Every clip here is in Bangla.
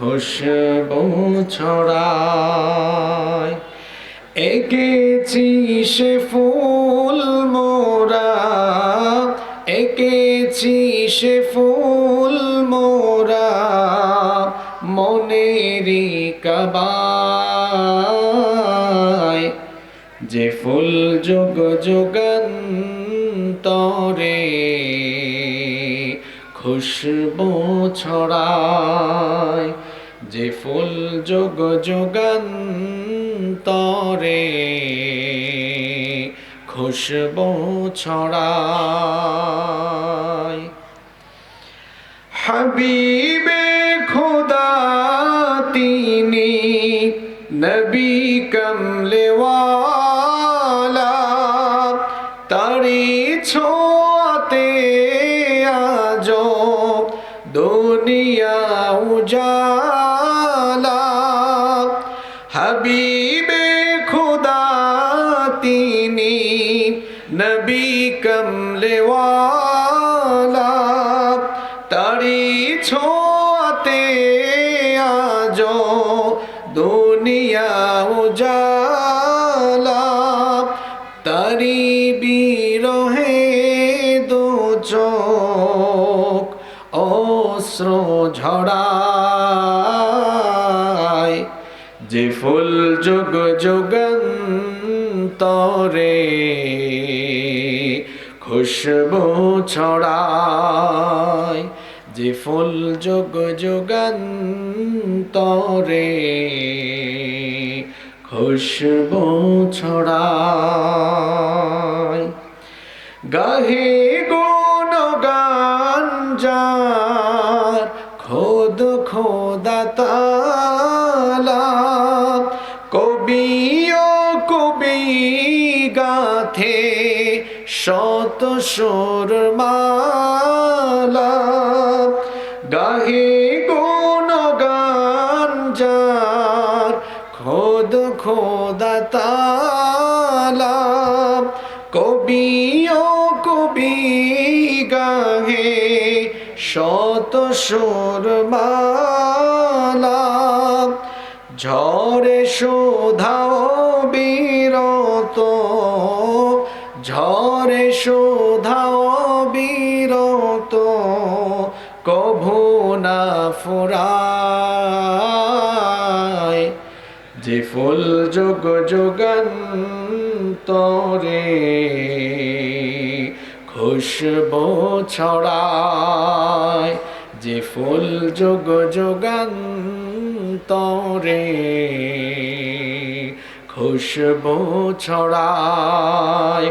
খুশবু ছড়ায়। এঁকেছি সে ফুল মোরা, এঁকেছি সে ফুল মোরা মনেরি কাবায়। যে ফুল যোগ যোগান্তরে খুশবু ছড়ায় যে ফুল যোগ যোগান্তরে খুশবু ছড়ায়। হাবিবে খোদা তিনি নবী কমলেওয়ালা তারি ছোয়াতে যোগ যোগান্তরে খুশবু ছড়ায় যে ফুল যোগ যোগান্তরে খুশবু ছড়ায়। গাহে গুণ গান যার, খোদ খোদা শত সুর মালা, গাহে গুণ গান যার, খোদ খোদা তালা। কবি ও কবি গাহে শত সুর মালা ঝরে শোধাও বীরত ঝরে শোধাও বীরত, কভু না ফুরায়। যে ফুল যোগ যোগান্তরে খুশবু ছড়ায়, যে ফুল যোগ যোগান্তরে খুশবু ছড়ায়।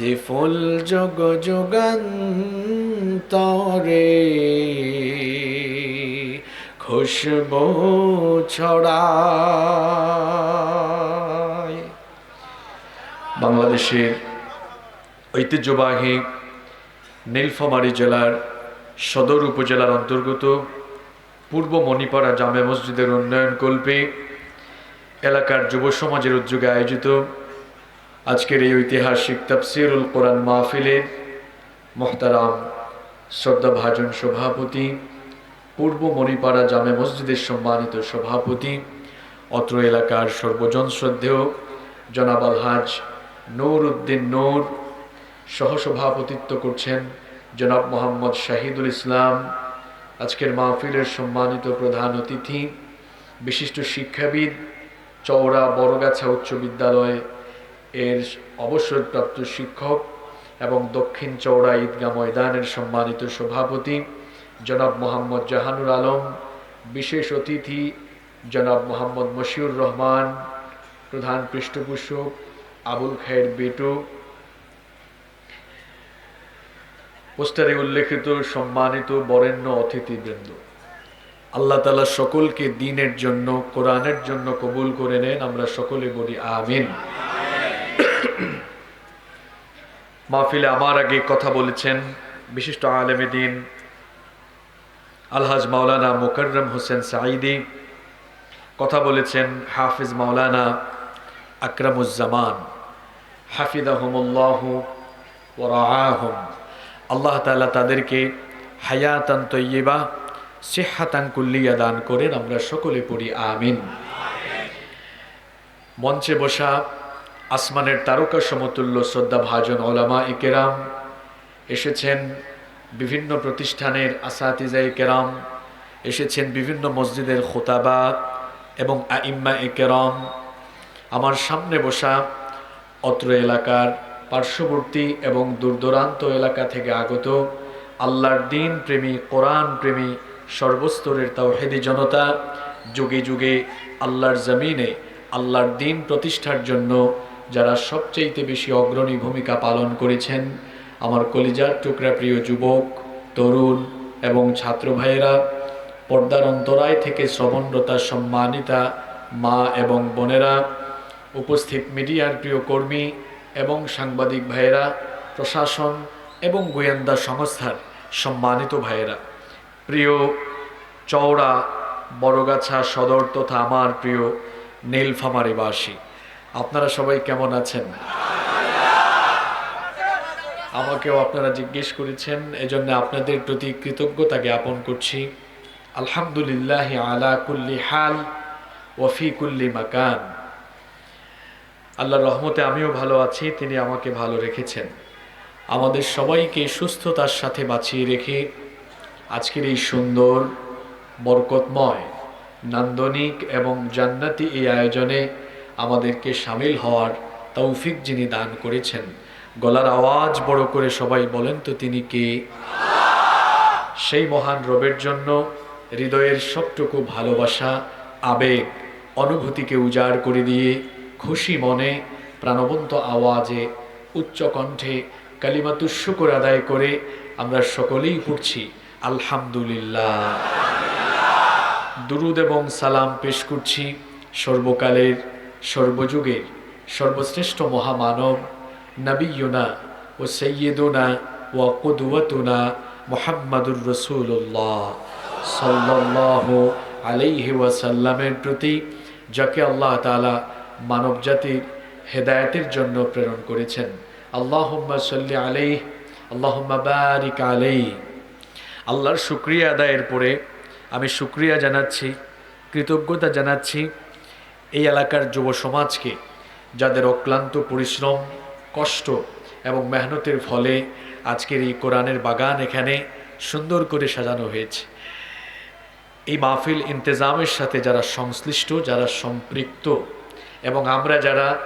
যে ফুল যোগ যোগান্তরে খুশবু ছড়ায়। বাংলাদেশের ঐতিহ্যবাহী নীলফামারী জেলার সদর উপজেলার অন্তর্গত পূর্ব মণিপাড়া জামে মসজিদের উন্নয়ন কল্পে এলাকার যুব সমাজের উদ্যোগে আয়োজিত আজকের এই ঐতিহাসিক তাফসিরুল কোরআন মাহফিলের মোহতারাম শ্রদ্ধাভাজন সভাপতি, পূর্ব মণিপাড়া জামে মসজিদের সম্মানিত সভাপতি, অত্র এলাকার সর্বজন শ্রদ্ধেয় জনাব আলহাজ নূর উদ্দিন নূর, সহসভাপতিত্ব করছেন জনাব মোহাম্মদ শাহিদুল ইসলাম। আজকের মাহফিলের সম্মানিত প্রধান অতিথি, বিশিষ্ট শিক্ষাবিদ, চওড়া বড়গাছা উচ্চ বিদ্যালয় এর অবসরপ্রাপ্ত শিক্ষক এবং দক্ষিণ চৌড়া ঈদগাহ ময়দানের সম্মানিত সভাপতি জনাব মোহাম্মদ জাহানুর আলম, বিশেষ অতিথি জনাব মোহাম্মদ মশিউর রহমান, প্রধান পৃষ্ঠপোষক আবুল খায়ের বেটু। পোস্টারে উল্লেখিত সম্মানিত বরেণ্য অতিথিবৃন্দ। আল্লাহ তালা সকলকে দিনের জন্য, কোরআনের জন্য কবুল করে নেন। আমরা সকলে বলি আমিন। মাহফিলে আমার আগে কথা বলেছেন বিশিষ্ট আলেমে দিন আলহাজ মাওলানা মুকররম হোসেন সাঈদি। কথা বলেছেন হাফিজ মাওলানা আকরামুজ্জামান। হাফিদাহমুল্লাহ ওরাহম আল্লাহ তালা তাদেরকে হায়াতান তৈয়বা, সেহাতান কুল্লিয়া দান করেন। আমরা সকলে পড়ি আমিন। মঞ্চে বসা আসমানের তারকা সমতুল্য শ্রদ্ধা ভাজন ওলামা ইকেরাম এসেছেন বিভিন্ন প্রতিষ্ঠানের আসাতিজা কেরাম, এসেছেন বিভিন্ন মসজিদের খোতাবা এবং আইম্মা কেরাম। আমার সামনে বসা অত্র এলাকার পার্শ্ববর্তী এবং দূরদূরান্ত এলাকা থেকে আগত আল্লাহর দিন প্রেমী, কোরআন প্রেমী, সর্বস্তরের তাওহেদি জনতা, যুগে যুগে আল্লাহর জমিনে আল্লাহর দিন প্রতিষ্ঠার জন্য যারা সবচেয়ে বেশি অগ্রণী ভূমিকা পালন করেছেন, আমার কলিজার টুকরা প্রিয় যুবক, তরুণ এবং ছাত্র ভাইয়েরা, পর্দার অন্তরায় থেকে শ্রবণরতা সম্মানিতা মা এবং বোনেরা, উপস্থিত মিডিয়ার প্রিয় কর্মী এবং সাংবাদিক ভাইয়েরা, প্রশাসন এবং গোয়েন্দা সংস্থার সম্মানিত ভাইয়েরা। প্রিয় চওড়া বড়গাছা সদর তথা আমার প্রিয় নীলফামারিবাসী আপনারা সবাই কেমন আছেন? আমাকেও আপনারা জিজ্ঞেস করেছেন, এজন্য আপনাদের প্রতি কৃতজ্ঞতা জ্ঞাপন করছি। আলহামদুলিল্লাহ আলা কুল্লি হাল ওয়ফি কুল্লি মাকান। আল্লাহর রহমতে আমিও ভালো আছি, তিনি আমাকে ভালো রেখেছেন। আমাদের সবাইকে সুস্থতার সাথে বাঁচিয়ে রেখে আজকের এই সুন্দর, বরকতময়, নান্দনিক এবং জান্নাতি এই আয়োজনে আমাদেরকে সামিল হওয়ার তৌফিক যিনি দান করেছেন। গলার আওয়াজ বড় করে সবাই বলেন তো তিনি কে? সেই মহান রবের জন্য হৃদয়ের সবটুকু ভালোবাসা, আবেগ, অনুভূতিকে উজাড় করে দিয়ে খুশি মনে প্রাণবন্ত আওয়াজে, উচ্চ কণ্ঠে কালিমাতু শুকর আদায় করে আমরা সকলেই পড়ছি, আলহামদুলিল্লাহ। দুরুদ এবং সালাম পেশ করছি সর্বকালের সর্বযুগের সর্বশ্রেষ্ঠ মহামানব নবীনা ও সৈয়দুনা ও কুদুয়াতুনা মোহাম্মদুর রসুল্লাহ সাল্লাহ আলাইহি ওয়াসাল্লামের প্রতি, যাকে আল্লাহ তালা মানব জাতির হেদায়তের জন্য প্রেরণ করেছেন। আল্লাহম্মা সাল্লি আলাইহ, আল্লাহম্মা বারিক আলাইহ। আল্লাহর শুক্রিয়া আদায়ের পরে আমি শুক্রিয়া জানাচ্ছি, কৃতজ্ঞতা জানাচ্ছি এই এলাকার যুব সমাজকে, যাদের অক্লান্ত পরিশ্রম, কষ্ট এবং মেহনতের ফলে আজকের এই কোরআনের বাগান এখানে সুন্দর করে সাজানো হয়েছে। এই মাহফিল ইন্তেজামের সাথে যারা সংশ্লিষ্ট, যারা সম্পৃক্ত এবং আমরা যারা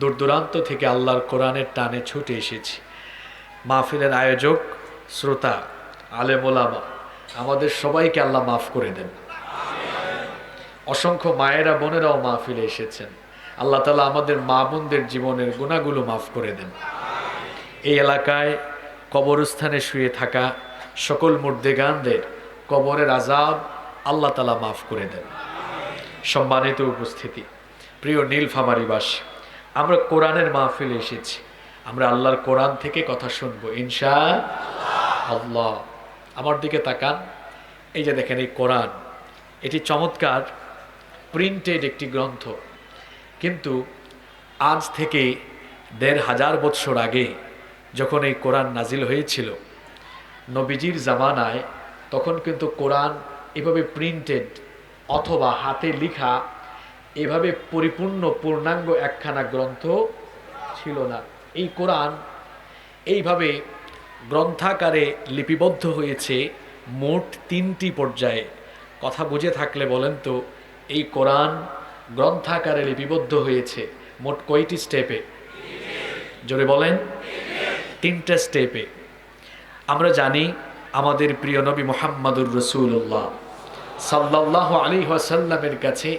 দূর দূরান্ত থেকে আল্লাহর কোরআনের টানে ছুটে এসেছি। মাহফিলের আয়োজক শ্রোতা, আলেমোলামা, আমাদের সবাইকে আল্লাহ মাফ করে দেন। অসংখ্য মায়েরা, বোনেরাও মাহফিলে এসেছেন। আল্লাহ তালা আমাদের মা বোনদের জীবনের গুণাগুলো মাফ করে দেন। এই এলাকায় কবরস্থানে শুয়ে থাকা সকল মুর্দেগানদের কবরের আজাব আল্লাহ তালা মাফ করে দেন। সম্মানিত উপস্থিতি, প্রিয় নীলফামারিবাসী, আমরা কোরআনের মাহফিলে এসেছি। আমরা আল্লাহর কোরআন থেকে কথা শুনব ইনশা আল্লাহ, আমার দিকে তাকান। এই যে দেখেন এই কোরআন, এটি চমৎকার। প্রিন্টেড একটি গ্রন্থ। কিন্তু আজ থেকে দেড় হাজার বৎসর আগে যখন এই কোরআন নাজিল হয়েছিল, নবীজির জামানায় তখন কিন্তু কোরআন এভাবে প্রিন্টেড অথবা হাতে লিখা এভাবে পরিপূর্ণ পূর্ণাঙ্গ একখানা গ্রন্থ ছিল না। এই কোরআন এইভাবে গ্রন্থাকারে লিপিবদ্ধ হয়েছে মোট তিনটি পর্যায়ে। কথা বুঝে থাকলে বলেন তো এই কোরআন গ্রন্থাকারে লিপিবদ্ধ হয়েছে মোট কয়টি স্টেপে? জোরে বলেন। তিনটা স্টেপে। আমরা জানি আমাদের প্রিয় নবী মোহাম্মদুর রসুল্লাহ সাল্লাহ আলী ওয়াসাল্লামের কাছে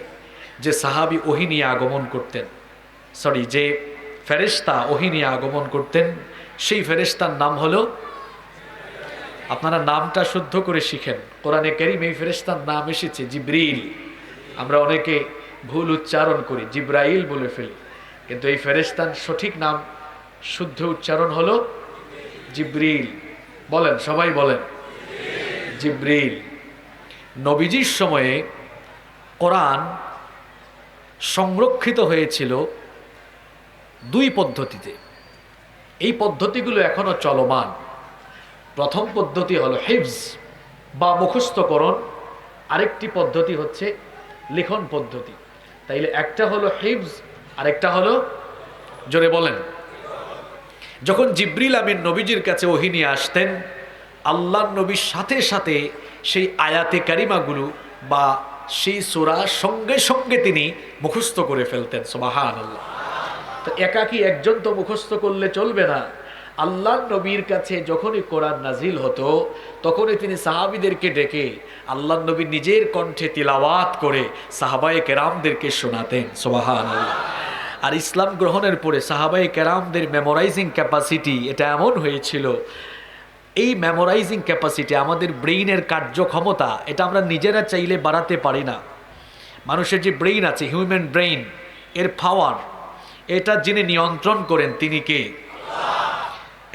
যে সাহাবি ওহিনী আগমন করতেন, সরি, যে ফেরেস্তা ওহিনী আগমন করতেন, সেই ফেরেস্তার নাম হলো, আপনারা নামটা শুদ্ধ করে শিখেন। কোরআনে করিম এই ফেরেস্তার নাম এসেছে, জিব্রিল। আমরা অনেকে ভুল উচ্চারণ করি, জিব্রাইল বলে ফেলি। কিন্তু এই ফেরেস্তান সঠিক নাম শুদ্ধ উচ্চারণ হলো জিব্রিল। বলেন, সবাই বলেন, জিব্রিল। নবীজির সময়ে কোরআন সংরক্ষিত হয়েছিল দুই পদ্ধতিতে। এই পদ্ধতিগুলো এখনও চলমান। প্রথম পদ্ধতি হলো হিফজ বা মুখস্থকরণ। আরেকটি পদ্ধতি হচ্ছে লিখন পদ্ধতি। তাইলে একটা হলো হিফজ, আরেকটা হলো জোরে বলেন। যখন জিব্রিল আমিন নবীজির কাছে ওহি নিয়ে আসতেন আল্লাহ নবীর সাথে সাথে সেই আয়াতে কারিমাগুলো বা সেই সোরা সঙ্গে সঙ্গে তিনি মুখস্থ করে ফেলতেন সোবাহান আল্লাহ তো একাকি একজন তো মুখস্থ করলে চলবে না। আল্লাহ নবীর কাছে যখনই কোরআন নাজিল হতো, তখনই তিনি সাহাবিদেরকে ডেকে আল্লাহ নবী নিজের কণ্ঠে তিলাওয়াত করে সাহাবায়ে কেরামদেরকে শোনাতেন। সোবাহান আর ইসলাম গ্রহণের পরে সাহাবাই কেরামদের মেমোরাইজিং ক্যাপাসিটি এটা এমন হয়েছিল, এই মেমোরাইজিং ক্যাপাসিটি আমাদের ব্রেইনের কার্যক্ষমতা, এটা আমরা নিজেরা চাইলে বাড়াতে পারি না। মানুষের যে ব্রেইন আছে হিউম্যান ব্রেইন এর পাওয়ার এটা যিনি নিয়ন্ত্রণ করেন তিনি কে?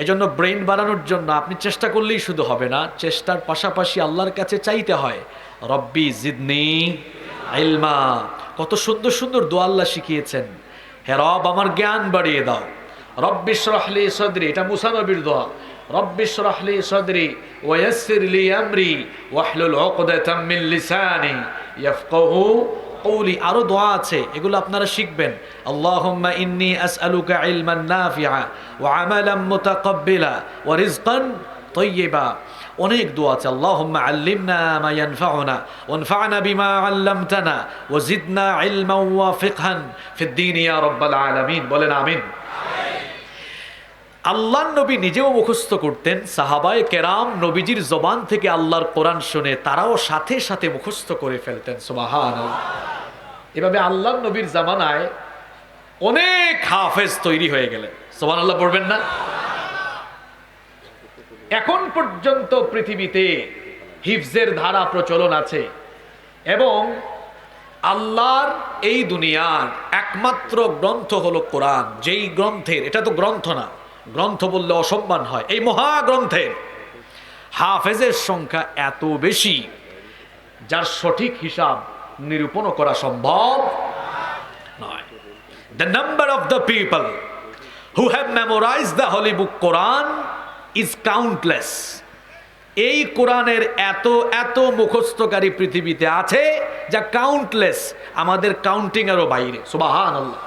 এজন্য ব্রেইন বাড়ানোর জন্য আপনি চেষ্টা করলেই শুধু হবে না, চেষ্টার পাশাপাশি আল্লাহর কাছে চাইতে হয়। রব্বি জিদনি ইলমা। কত সুন্দর সুন্দর দোয়া আল্লাহ শিখিয়েছেন। হে রব, আমার জ্ঞান বাড়িয়ে দাও। রব্বিশ সদরি, এটা মুসানবির দোয়া। রব্বিশ সদরি ওয়াসির লি আমরি ওয়াহলুল উকদাতাম মিন লিসানি ইয়াফকাহু কৌলি আরও দোয়া আছে, এগুলো আপনারা শিখবেন। আল্লাহুম্মা ইন্নী আসআলুকা ইলমান নাফিআ ওয়া আমালান মুতাকাব্বিলা ওয়া রিজকান তৈয়বা অনেক দোয়া আছে, আল্লাহুম্মা আল্লিমনা মা ইয়ানফাউনা ওয়ানফা'না বিমা আল্লামতানা ওয়া জিদনা ইলমান ওয়া ফিকহান ফিদ বলেন আমিন। আল্লাহ নবী নিজেও মুখস্থ করতেন। সাহাবায় কেরাম নবীজির জবান থেকে আল্লাহর কোরআন শুনে তারাও সাথে সাথে মুখস্থ করে ফেলতেন সুবাহান এভাবে আল্লাহ নবীর জামানায় অনেক হাফেজ তৈরি হয়ে গেলেন। সোমান আল্লাহ পড়বেন না? এখন পর্যন্ত পৃথিবীতে হিফজের ধারা প্রচলন আছে এবং আল্লাহর এই দুনিয়ার একমাত্র গ্রন্থ হলো কোরআন। যেই গ্রন্থের, এটা তো গ্রন্থ না। গ্রন্থ বললে অসম্মান হয়। এই মহাগ্রন্থের হাফেজের সংখ্যা এত বেশি, যার সঠিক হিসাব নিরূপণ করা সম্ভব নয়। The number of the people who have memorize the holy book Quran is countless এই কোরআনের এত এত মুখস্থকারী পৃথিবীতে আছে যা কাউন্টলেস আমাদের কাউন্টিংয়েরও বাইরে। সুবাহান আল্লাহ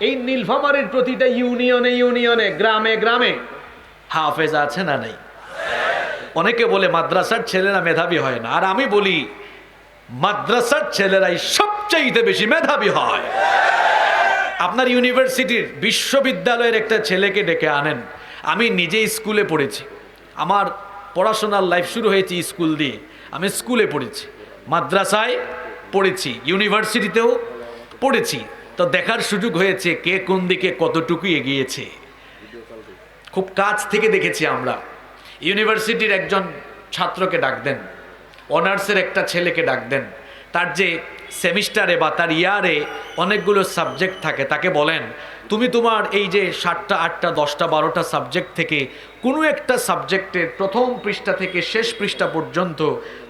এই নীলফামারের প্রতিটা ইউনিয়নে ইউনিয়নে, গ্রামে গ্রামে হাফেজ আছে না নাই? অনেকে বলে মাদ্রাসার ছেলেরা মেধাবী হয় না। আর আমি বলি, মাদ্রাসার ছেলেরাই সবচাইতে বেশি মেধাবী হয়। আপনার ইউনিভার্সিটির বিশ্ববিদ্যালয়ের একটা ছেলেকে ডেকে আনেন। আমি নিজে স্কুলে পড়েছি। আমার পড়াশোনার লাইফ শুরু হয়েছে স্কুল দিয়ে। আমি স্কুলে পড়েছি। মাদ্রাসায় পড়েছি। ইউনিভার্সিটিতেও পড়েছি। তো দেখার সুযোগ হয়েছে কে কোন দিকে কতটুকু এগিয়েছে। খুব কাছ থেকে দেখেছি আমরা। ইউনিভার্সিটির একজন ছাত্রকে ডাক দেন, অনার্সের একটা ছেলেকে ডাক দেন। তার যে সেমিস্টারে বা তার ইয়ারে অনেকগুলো সাবজেক্ট থাকে, তাকে বলেন, তুমি তোমার এই যে সাতটা, আটটা, দশটা, বারোটা সাবজেক্ট থেকে কোনো একটা সাবজেক্টের প্রথম পৃষ্ঠা থেকে শেষ পৃষ্ঠা পর্যন্ত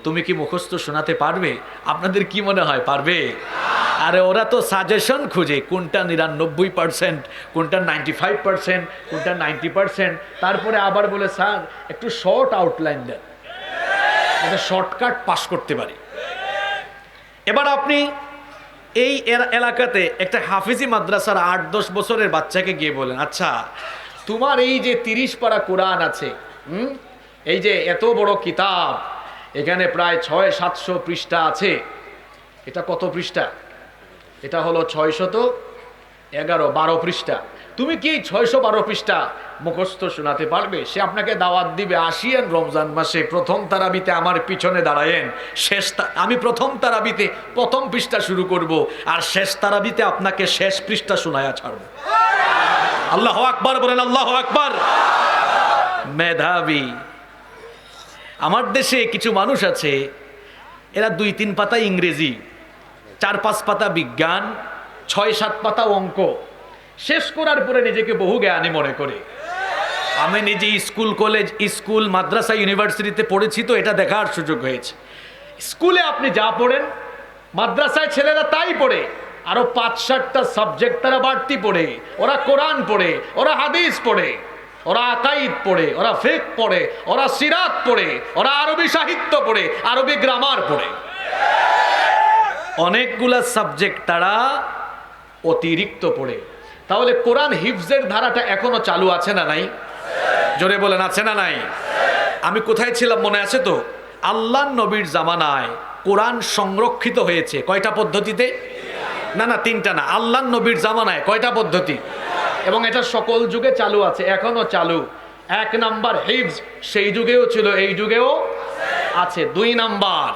তুমি কি মুখস্থ শোনাতে পারবে? আপনাদের কি মনে হয়, পারবে? আরে ওরা তো সাজেশন খুঁজে, কোনটা নিরানব্বই পার্সেন্ট কোনটা নাইনটি ফাইভ পার্সেন্ট কোনটা নাইনটি পার্সেন্ট তারপরে আবার বলে, স্যার, একটু শর্ট আউটলাইন দেন এটা শর্টকাট পাস করতে পারি। এবার আপনি এই এলাকাতে একটা হাফিজি মাদ্রাসার আট দশ বছরের বাচ্চাকে গিয়ে বলেন আচ্ছা তোমার এই যে তিরিশ পারা কোরআন আছে, হুম? এই যে এত বড় কিতাব, এখানে প্রায় ছয় সাতশো পৃষ্ঠা আছে। এটা কত পৃষ্ঠা? এটা হলো ছয়শত এগারো বারো পৃষ্ঠা। তুমি কি ছয়শো বারো পৃষ্ঠা মুখস্থ শোনাতে পারবে? সে আপনাকে দাওয়াত দিবে আসিয়েন রমজান মাসে প্রথম তারাবিতে আমার পিছনে দাঁড়ায়েন। শেষ আমি প্রথম তারাবিতে প্রথম পৃষ্ঠা শুরু করব আর শেষ তারাবিতে আপনাকে শেষ পৃষ্ঠা শোনায়া ছাড়ব। আল্লাহ আকবার বলেন, আল্লাহ আকবার। মেধাবী। আমার দেশে কিছু মানুষ আছে, এরা দুই তিন পাতা ইংরেজি, চার পাঁচ পাতা বিজ্ঞান, ছয় সাত পাতা অঙ্ক। শেষ করার পরে নিজেকে বহু জ্ঞানী মনে করে। আমি নিজে স্কুল, কলেজ, স্কুল, মাদ্রাসা, ইউনিভার্সিটিতে পড়েছি তো, এটা দেখার সুযোগ হয়েছে। স্কুলে আপনি যা পড়েন, মাদ্রাসায় ছেলেরা তাই পড়ে। আরও পাঁচ, সাতটা সাবজেক্ট তারা বাড়তি পড়ে। ওরা কোরআন পড়ে, ওরা হাদিস পড়ে, ওরা আকাইদ পড়ে, ওরা ফেক পড়ে, ওরা সিরাত পড়ে, ওরা আরবি সাহিত্য পড়ে, আরবি গ্রামার পড়ে। অনেকগুলা সাবজেক্ট তারা অতিরিক্ত পড়ে। তাহলে কোরআন হিফজের ধারাটা এখনও চালু আছে না নাই? জোরে বলেন, আছে না নাই? আমি কোথায় ছিলাম মনে আছে তো? আল্লাহ নবীর জামানায় কোরআন সংরক্ষিত হয়েছে কয়টা পদ্ধতিতে? না না, তিনটা না। আল্লাহ নবীর জামানায় কয়টা পদ্ধতি? এবং এটা সকল যুগে চালু আছে এখনও চালু। এক নাম্বার হিফজ, সেই যুগেও ছিল, এই যুগেও আছে। দুই নাম্বার,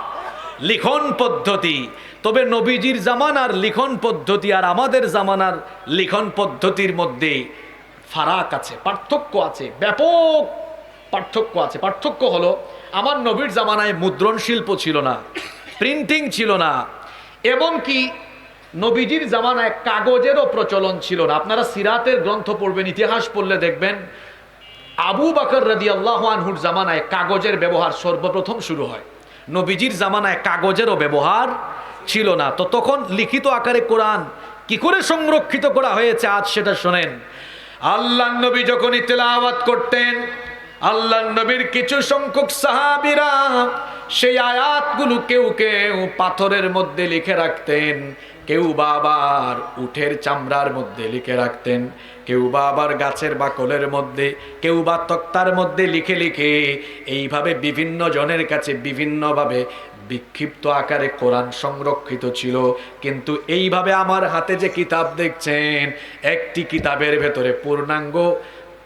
লিখন পদ্ধতি। তবে নবীজির জামানার লিখন পদ্ধতি আর আমাদের জামানার লিখন পদ্ধতির মধ্যে ফারাক আছে, পার্থক্য আছে, ব্যাপক পার্থক্য আছে। পার্থক্য হলো, আমার নবীর জামানায় মুদ্রণ শিল্প ছিল না প্রিন্টিং ছিল না, এবং কি নবীজির জামানায় কাগজেরও প্রচলন ছিল না। আপনারা সিরাতের গ্রন্থ পড়বেন, ইতিহাস পড়লে দেখবেন, আবু বাকর রাদি আনহুর জামানায় কাগজের ব্যবহার সর্বপ্রথম শুরু হয়। নবীজির জামানায় কাগজেরও ব্যবহার ছিল না। তো তখন লিখিত আকারে কোরআন কি করে সংরক্ষিত করা হয়েছে, আজ সেটা শোনেন। আল্লাহ নবী যখনই তেলাওয়াত করতেন, আল্লাহ নবীর কিছু সংখ্যক সাহাবিরা সেই আয়াতগুলো কেউ কেউ পাথরের মধ্যে লিখে রাখতেন। কেউ বা আবার উঠের চামড়ার মধ্যে লিখে রাখতেন, কেউ বা আবার গাছের বাকলের মধ্যে, কেউ বা তক্তার মধ্যে লিখে লিখে এইভাবে বিভিন্ন জনের কাছে বিভিন্নভাবে বিক্ষিপ্ত আকারে কোরআন সংরক্ষিত ছিল। কিন্তু এইভাবে আমার হাতে যে কিতাব দেখছেন, একটি কিতাবের ভেতরে পূর্ণাঙ্গ,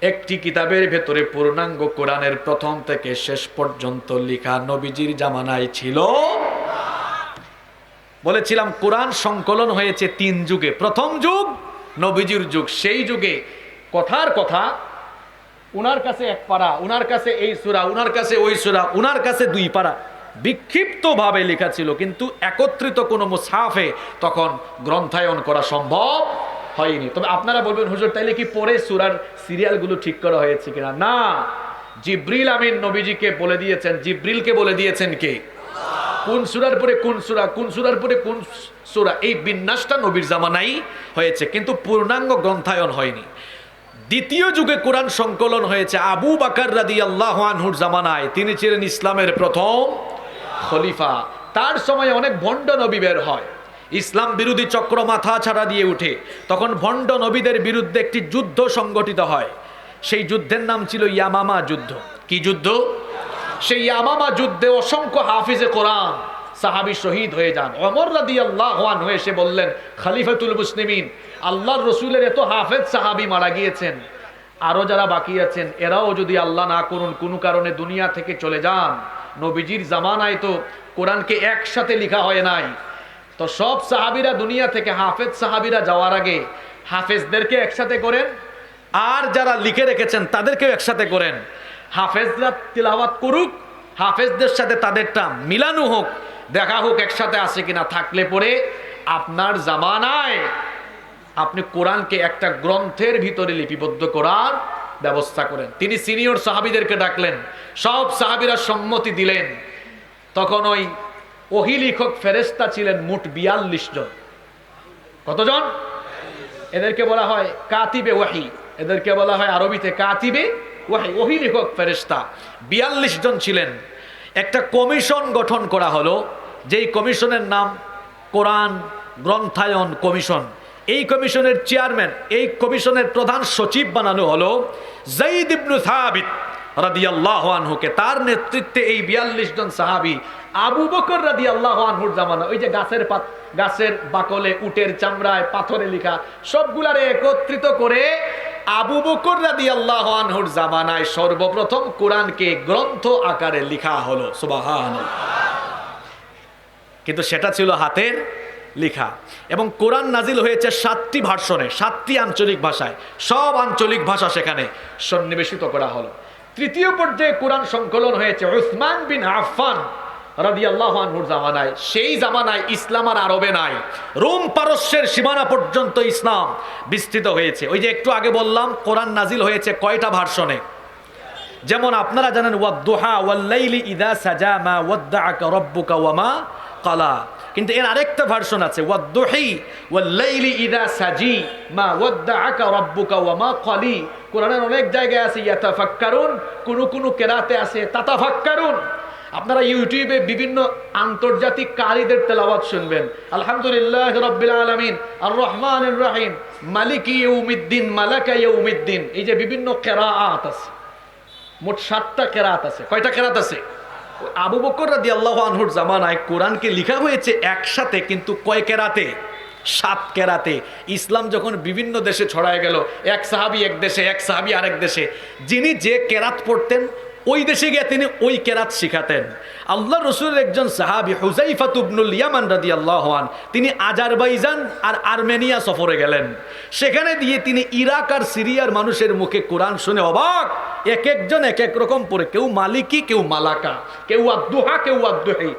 একটি কিতাবের ভেতরে পূর্ণাঙ্গ কোরআনের প্রথম থেকে শেষ পর্যন্ত লিখা নবীজির জামানায় ছিল বলেছিলাম, কোরআন সংকলন হয়েছে তিন যুগে। প্রথম যুগ, নবীজির যুগ। সেই যুগে কথার কথা, উনার কাছে এক পারা, উনার কাছে এই সুরা, উনার কাছে ওই সুরা, উনার কাছে দুই পারা। বিক্ষিপ্তভাবে লেখা ছিল, কিন্তু একত্রিত কোনো মুসাফে তখন গ্রন্থায়ন করা সম্ভব হয়নি। তবে আপনারা বলবেন, হুজুর, তাইলে কি পরে সুরার সিরিয়ালগুলো ঠিক করা হয়েছে কিনা? না। জিব্রিল আমিন নবীজিকে বলে দিয়েছেন। জিব্রিলকে বলে দিয়েছেন কে? কোন সুরার পরে কোন সুরা, কোন সুরার পরে কোন সুরা? এই বিন্যাসটা নবীর জামানাই হয়েছে, কিন্তু পূর্ণাঙ্গ গ্রন্থায়ন হয়নি। দ্বিতীয় যুগে কোরআন সংকলন হয়েছে আবু বাকার রাদি আল্লাহ আনহুর জামানায়। তিনি ছিলেন ইসলামের প্রথম খলিফা। তার সময় অনেক ভণ্ড নবী বের হয়। ইসলাম বিরোধী চক্র মাথা ছাড়া দিয়ে উঠে। তখন ভণ্ড নবীদের বিরুদ্ধে একটি যুদ্ধ সংগঠিত হয়। সেই যুদ্ধের নাম ছিল ইয়ামামা যুদ্ধ। কি যুদ্ধ? সেই ইয়ামামা যুদ্ধে অসংখ্য হাফিজে কোরআন সাহাবি শহীদ হয়ে যান। অমর রাদি আল্লাহ হয়ে সে বললেন, খালিফাতুল মুসলিমিন, আল্লাহর রসুলের এত হাফেজ সাহাবি মারা গিয়েছেন। আরও যারা বাকি আছেন, এরাও যদি আল্লাহ না করুন, কোনো কারণে দুনিয়া থেকে চলে যান। নবীজির জামানায় তো কোরআনকে একসাথে লিখা হয় নাই। তো সব সাহাবিরা দুনিয়া থেকে হাফেজ সাহাবিরা যাওয়ার আগে হাফেজদেরকে একসাথে করেন, আর যারা লিখে রেখেছেন, তাদেরকেও একসাথে করেন। হাফেজরা তিলাওয়াত করুক, হাফেজদের সাথে তাদেরটা মিলানো হোক, দেখা হোক একসাথে আছে কিনা থাকলে পরে আপনার জামানায় আপনি কোরআনকে একটা গ্রন্থের ভিতরে লিপিবদ্ধ করার ব্যবস্থা করেন। তিনি সিনিয়র সাহাবিদেরকে ডাকলেন, সব সাহাবিরা সম্মতি দিলেন। তখন ওই ওহি লিখক ফেরেস্তা ছিলেন মোট বিয়াল্লিশ জন। কতজন? এদেরকে বলা হয় কাতিবে ওয়াহি। এদেরকে বলা হয় আরবিতে কাতিবে ওয়াহি ওহি লিখক ফেরেস্তা বিয়াল্লিশ জন ছিলেন। একটা কমিশন গঠন করা হলো, যেই কমিশনের নাম কোরআন গ্রন্থায়ন কমিশন। এই কমিশনের চেয়ারম্যান, এই কমিশনের প্রধান সচিব বানানো হলো জাইদ ইবনু সাহাবিত রাদিয়াল্লাহু আনহুকে। তার নেতৃত্বে এই বিয়াল্লিশ জন সাহাবি, আবু বকর রাদি আল্লাহ জামানা, ওই যে গাছের পাত গাছের বাকলে, উটের চামড়ায়, পাথরে লেখা, সবগুলারে একত্রিত করে আবু বকর রাদি আল্লাহ আনহুর জামানায় সর্বপ্রথম কোরআনকে গ্রন্থ আকারে লেখা হলো সুবাহান কিন্তু সেটা ছিল হাতের লিখা। এবং কোরআন নাজিল হয়েছে সাতটি ভার্সনে, সাতটি আঞ্চলিক ভাষায়। সব আঞ্চলিক ভাষা সেখানে সন্নিবেশিত করা হলো। তৃতীয় পর্যায়ে কোরআন সংকলন হয়েছে উসমান বিন আফফান। রাদি আল্লাহানহুর জামানায়, সেই জামানায় ইসলাম আর আরবে নাই। রোম পারস্যের সীমানা পর্যন্ত ইসলাম বিস্তৃত হয়েছে। ওই যে একটু আগে বললাম, কোরআন নাজিল হয়েছে কয়টা ভার্সনে? যেমন আপনারা জানেন, ওয়াদ্দুহা ওয়াল্লাইলি ইদা সাজা মা ওয়াদ্দাআকা রাব্বুকা ওয়া মা কালা। কিন্তু এর আরেকটা ভার্সন আছে, ওয়াদ্দুহি ওয়াল্লাইলি ইদা সাজি মা ওয়াদ্দাআকা রাব্বুকা ওয়া মা কালি। কোরআনের অনেক জায়গায় আছে, ইয়াতাফাক্কারুন, কোন কোন কেরাতে আছে, তাতাফাক্কারুন। আপনারা ইউটিউবে বিভিন্ন আন্তর্জাতিক কারীদের তেলাওয়াত শুনবেন। আলহামদুলিল্লাহ রাব্বিল আলামিন আর রহমান রহিম, মালিকি ইয়াউমিদ্দিন, মালাকা ইয়াউমিদ্দিন, এই যে বিভিন্ন কেরাআত আছে। মোট সাতটা কেরাত আছে। কয়টা কেরাত আছে? আবু বকর রাদি আল্লাহ আনহুর জামানায় কোরআনকে লেখা হয়েছে একসাথে, কিন্তু কয় কেরাতে? সাত কেরাতে। ইসলাম যখন বিভিন্ন দেশে ছড়ায় গেল, এক সাহাবি এক দেশে, এক সাহাবি আরেক দেশে, যিনি যে কেরাত পড়তেন ওই দেশে গিয়ে তিনি ওই কেরাত শিখাতেন। আল্লাহ রসুলের একজন সাহাবি হুজাইফাত ইবনুল ইয়ামান রাদি আল্লাহান তিনি আজারবাইজান আর আর্মেনিয়া সফরে গেলেন। সেখানে দিয়ে তিনি ইরাক আর সিরিয়ার মানুষের মুখে কোরআন শুনে অবাক। এক একজন এক এক রকম পড়ে কেউ মালিকি, কেউ মালাকা, কেউ আব্দুহা কেউ আব্দুহি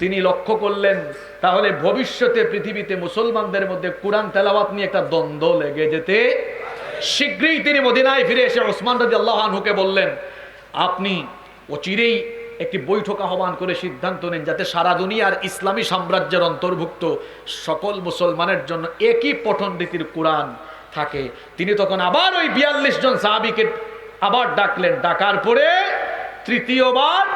তিনি লক্ষ্য করলেন, তাহলে ভবিষ্যতে পৃথিবীতে মুসলমানদের মধ্যে কোরআন তেলাওয়াত নিয়ে একটা দ্বন্দ্ব লেগে যেতে। শীঘ্রই তিনি মদিনায় ফিরে এসে ওসমান রাজি আল্লাহ আনহুকে বললেন আপনি অচিরেই একটি বৈঠক আহ্বান করে সিদ্ধান্ত নেন যাতে সারা দুনিয়ার ইসলামী সাম্রাজ্যের অন্তর্ভুক্ত সকল মুসলমানের জন্য একই পঠন রীতির কোরআন থাকে। তিনি তখন আবার ওই বিয়াল্লিশ জন সাহাবিকে আবার ডাকলেন। ডাকার পরে তৃতীয়বার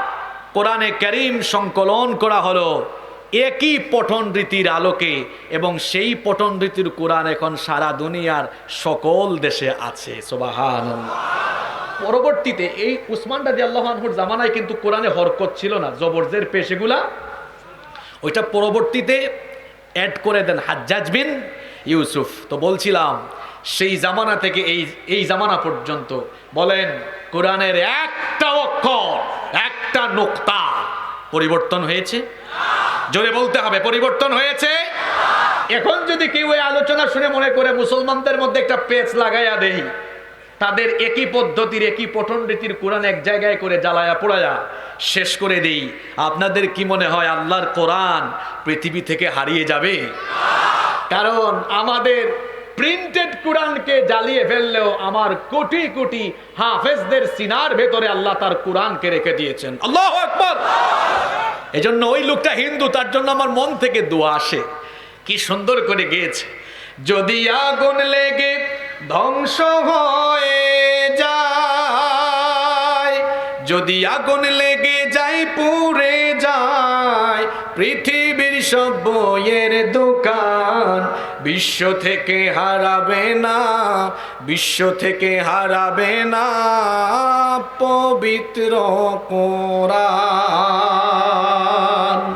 কোরআনে করিম সংকলন করা হলো একই পঠন রীতির আলোকে এবং সেই পঠন রীতির কোরআন এখন সারা দুনিয়ার সকল দেশে আছে। সোবাহান পরবর্তীতে এই উসমান রাজি আল্লাহর জামানায় কিন্তু কোরআনে হরকত ছিল না জবরদের পেশেগুলা। ওইটা পরবর্তীতে অ্যাড করে দেন হাজ্জাজ বিন ইউসুফ। তো বলছিলাম, সেই জামানা থেকে এই এই জামানা পর্যন্ত বলেন, কোরআনের একটা অক্ষর, একটা নোক্তা পরিবর্তন হয়েছে? জোরে বলতে হবে, পরিবর্তন হয়েছে? এখন যদি কেউ এই আলোচনা শুনে মনে করে মুসলমানদের মধ্যে একটা পেচ লাগাইয়া দেই তাদের একই পদ্ধতির, একই পঠন রীতির কোরআন এক জায়গায় করে জ্বালায়া পোড়ায়া শেষ করে দেই। আপনাদের কি মনে হয় আল্লাহর কোরআন পৃথিবী থেকে হারিয়ে যাবে? কারণ আমাদের প্রিন্টেড কোরআনকে জ্বালিয়ে ফেললেও আমার কোটি কোটি হাফেজদের সিনার ভেতরে আল্লাহ তার কোরআনকে রেখে দিয়েছেন। আল্লাহ আকবর! জন্য ওই লোকটা হিন্দু, তার জন্য আমার মন থেকে দোয়া আসে। কি সুন্দর করে গেয়েছে। যদি আগুন লেগে ধ্বংস হয়ে যায়। যদি আগুন লেগে যায়, পুড়ে যায়, পৃথিবীর সব বইয়ের দোকান বিশ্ব থেকে হারাবে না, বিশ্ব থেকে হারাবে না, পবিত্র কোরআন।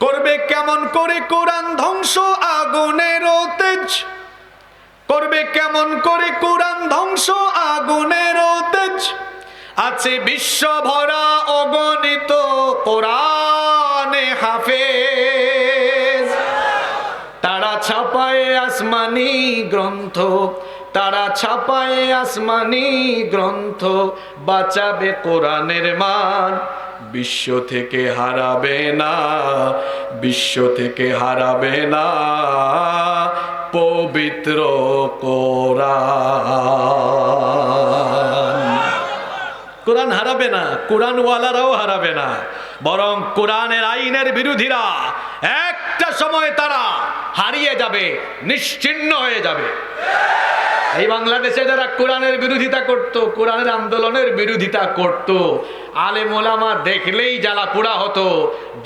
করবে কেমন করে কোরআন? ধ্বংস আগুনের তেজ। করবে কেমন করে কোরআন ধ্বংস? আগুনের তেজ। আছে বিশ্ব ভরা অগণিত কোরআনে হাফেজ। তারা ছাপায় আসমানি গ্রন্থ, তারা ছাপায় আসমানি গ্রন্থ, বাঁচাবে কোরআনের মান। বিশ্ব থেকে হারাবে না, বিশ্ব থেকে হারাবে না, পবিত্র কোরআন। কোরআন হারাবে না, কোরআনওয়ালারাও হারাবে না, বরং কোরআনের আইনের বিরোধীরা একটা সময় তারা হারিয়ে যাবে, নিশ্চিন্ন হয়ে যাবে। এই বাংলাদেশে যারা কোরআনের বিরোধিতা করত, কোরআনের আন্দোলনের বিরোধিতা করত আলে মোলামা দেখলেই জ্বালা পোড়া হতো।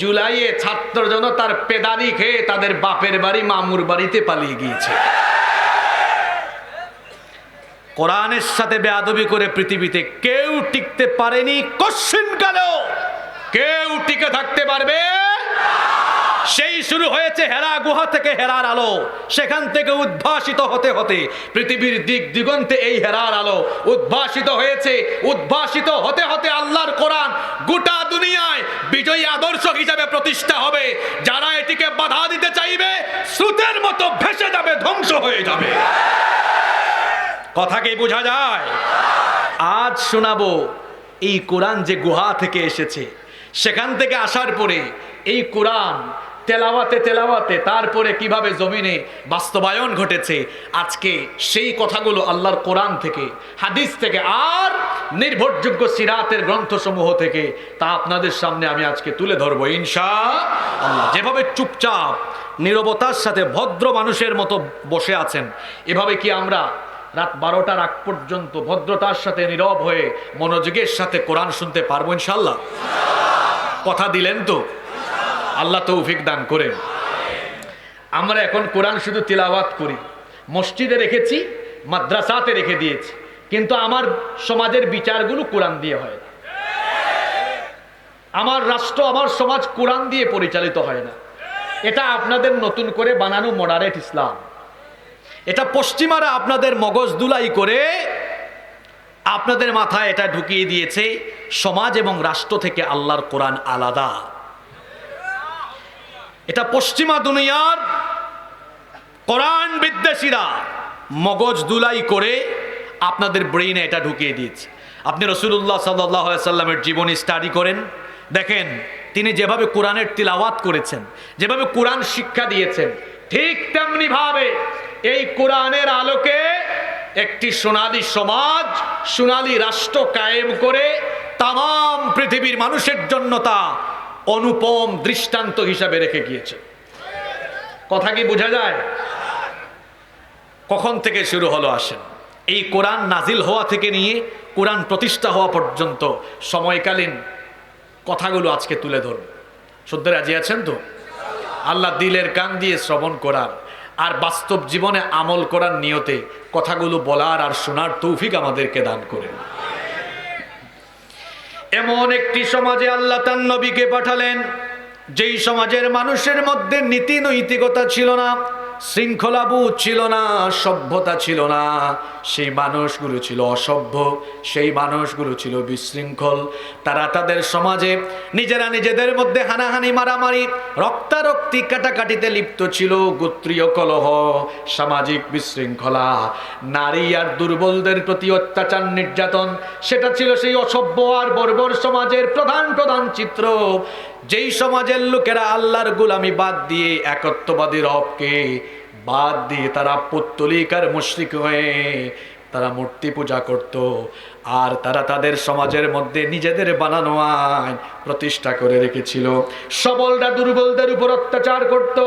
জুলাইয়ে ছাত্র জনতার পেদানি খেয়ে তাদের বাপের বাড়ি, মামুর বাড়িতে পালিয়ে গিয়েছে। কোরআনের সাথে বেয়াদবি করে পৃথিবীতে কেউ টিকতে পারেনি, কশ্চিন কালেও। কেউ টিকে থাকতে পারবে সেই শুরু হয়েছে হেরা গুহা থেকে হেরার আলো। সেখান থেকে উদ্ভাসিত হতে হতে পৃথিবীর দিক দিগন্তে এই হেরার আলো উদ্ভাসিত হয়েছে। উদ্ভাসিত হতে হতে আল্লাহর কোরআন গোটা দুনিয়ায় বিজয়ী আদর্শ হিসাবে প্রতিষ্ঠা হবে। যারা এটিকে বাধা দিতে চাইবে, স্রোতের মতো ভেসে যাবে, ধ্বংস হয়ে যাবে। কথাকেই বোঝা যায়? আজ শোনাবো, এই কোরআন যে গুহা থেকে এসেছে, সেখান থেকে আসার পরে এই কোরআন তেলাওয়াতে তেলাওয়াতে, তারপরে কীভাবে জমিনে বাস্তবায়ন ঘটেছে, আজকে সেই কথাগুলো আল্লাহর কোরআন থেকে, হাদিস থেকে আর নির্ভরযোগ্য সিরাতের গ্রন্থসমূহ থেকে তা আপনাদের সামনে আমি আজকে তুলে ধরবো ইনশা যেভাবে চুপচাপ, নীরবতার সাথে ভদ্র মানুষের মতো বসে আছেন, এভাবে কি আমরা রাত বারোটার আগ পর্যন্ত ভদ্রতার সাথে, নীরব হয়ে মনোযোগের সাথে কোরআন শুনতে পারব ইনশাল্লাহ কথা দিলেন তো। আল্লাহ তো তৌফিক দান করেন। আমরা এখন কোরআন শুধু তিলাওয়াত করি। মসজিদে রেখেছি, মাদ্রাসাতে রেখে দিয়েছি। কিন্তু আমার সমাজের বিচারগুলো কোরআন দিয়ে হয়। আমার রাষ্ট্র, আমার সমাজ কোরআন দিয়ে পরিচালিত হয় না। এটা আপনাদের নতুন করে বানানো মডারেট ইসলাম। এটা পশ্চিমারা আপনাদের মগজ দুলাই করে আপনাদের মাথায় এটা ঢুকিয়ে দিয়েছে। সমাজ এবং রাষ্ট্র থেকে আল্লাহর কোরআন আলাদা। এটা পশ্চিমা দুনিয়ার কোরআন বিদ্বেষীরা মগজ দুলাই করে আপনাদের ব্রেইনে এটা ঢুকিয়ে দিয়েছে। আপনি রসুল্লাহ সাল্লামের জীবনী স্টাডি করেন, দেখেন তিনি যেভাবে কোরআনের তিলাওয়াত করেছেন, যেভাবে কোরআন শিক্ষা দিয়েছেন, ঠিক তেমনি ভাবে এই কোরআনের আলোকে একটি সোনালী সমাজ, সোনালী রাষ্ট্র কায়েম করে তাম পৃথিবীর মানুষের জন্য তা অনুপম দৃষ্টান্ত হিসাবে রেখে গিয়েছে। কথা কি বোঝা যায়? কখন থেকে শুরু হলো আসেন? এই কোরআন নাজিল হওয়া থেকে নিয়ে কোরআন প্রতিষ্ঠা হওয়া পর্যন্ত সময়কালীন কথাগুলো আজকে তুলে ধরুন। শুদ্ধ রাজি আছেন তো? আল্লাহ দিলের কান দিয়ে শ্রবণ করার আর বাস্তব জীবনে আমল করার নিয়তে কথাগুলো বলার আর শোনার তৌফিক আমাদেরকে দান করেন। এমন একটি সমাজে আল্লাহ তার নবীকে পাঠালেন, যেই সমাজের মানুষের মধ্যে নীতি নৈতিকতা ছিল না। শৃঙ্খলাবোধ ছিল না, সভ্যতা ছিল না। সেই মানুষগুলো ছিল অসভ্য, সেই মানুষগুলো ছিল বিশৃঙ্খল। তারা তাদের সমাজে নিজেরা নিজেদের মধ্যে হানাহানি, মারামারি, রক্তারক্তি কাটাকাটিতে লিপ্ত ছিল গোত্রীয় কলহ, সামাজিক বিশৃঙ্খলা। নারী আর দুর্বলদের প্রতি অত্যাচার, নির্যাতন, সেটা ছিল সেই অসভ্য আর বর্বর সমাজের প্রধান প্রধান চিত্র। যেই সমাজের লোকেরা আল্লাহর গুলামি বাদ দিয়ে একত্ববাদী রবকে বাদ দিয়ে তারা পুত্তলিকার মুশরিক হয়ে তারা মূর্তি পূজা করত। আর তারা তাদের সমাজের মধ্যে নিজেদের বানানো আইন প্রতিষ্ঠা করে রেখেছিল। সবলরা দুর্বলদের উপর অত্যাচার করত।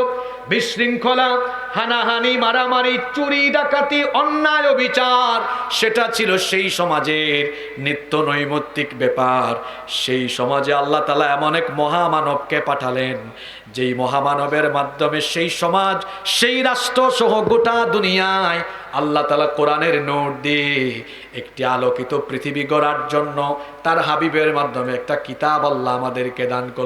বিশৃঙ্খলা, হানাহানি, মারামারি, চুরি, ডাকাতি, অন্যায় বিচার সেটা ছিল সেই সমাজের নিত্য নৈমিত্তিক ব্যাপার। সেই সমাজে আল্লাহ তালা এমন এক মহামানবকে পাঠালেন যেই মহামানবের মাধ্যমে সেই সমাজ, সেই রাষ্ট্র সহ গোটা দুনিয়ায় আল্লাহ তালা কোরআনের নোট দিয়ে একটি আলোকিত পৃথিবী গড়ার জন্য তার হাবিবের মাধ্যমে একটা কিতাব আল্লাহ আমাদেরকে দান করল